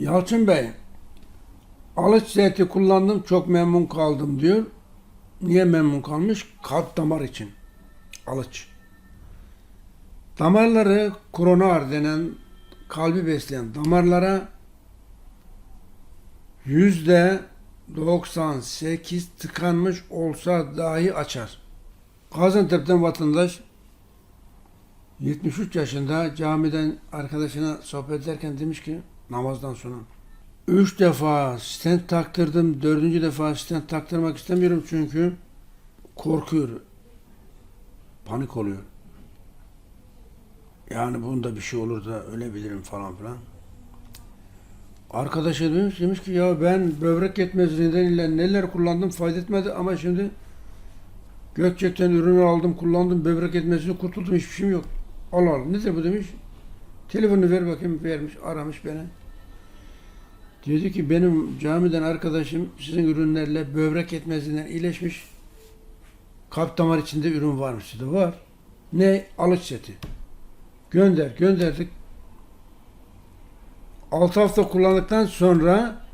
Yalçın Bey, alıç zeyti kullandım çok memnun kaldım diyor. Niye memnun kalmış? Kalp damar için. Alıç. Damarları koronar denen kalbi besleyen damarlara yüzde 98 tıkanmış olsa dahi açar. Gaziantep'ten vatandaş 73 yaşında camiden arkadaşına sohbet ederken demiş ki namazdan sonra üç defa stent taktırdım. Dördüncü defa stent taktırmak istemiyorum çünkü korkuyor. Panik oluyor. Yani bunda bir şey olur da ölebilirim falan filan. Arkadaşa demiş, demiş ki ya ben böbrek yetmezliği nedeniyle neler kullandım fayda etmedi ama şimdi Gökçek'ten ürünü aldım kullandım böbrek yetmezliği kurtuldum hiçbir şeyim yok. Allah Allah nedir bu demiş. Telefonu ver bakayım vermiş aramış beni. Dedi ki benim camiden arkadaşım sizin ürünlerle böbrek yetmezliğinden iyileşmiş. Kalp damar içinde ürün varmış dedi. Var. Ne? Alıç seti. Gönder. Gönderdik. 6 hafta kullandıktan sonra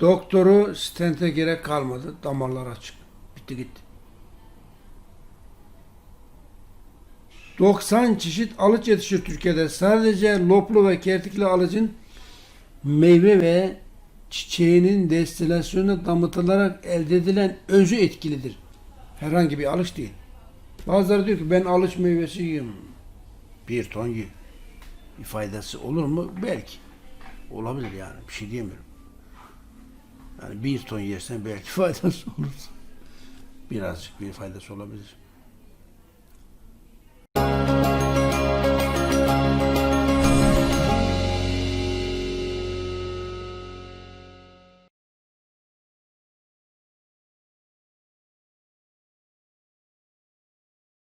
doktoru stente gerek kalmadı. Damarlar açık. Bitti gitti. 90 çeşit alıç yetişir Türkiye'de. Sadece loplu ve kertikli alıcın meyve ve çiçeğinin destilasyonu damıtılarak elde edilen özü etkilidir. Herhangi bir alıç değil. Bazıları diyor ki ben alıç meyvesi yiyorum. Bir ton ye. Bir faydası olur mu? Belki. Olabilir yani. Bir şey diyemiyorum. Yani bir ton yersen belki faydası olur. Birazcık bir faydası olabilir.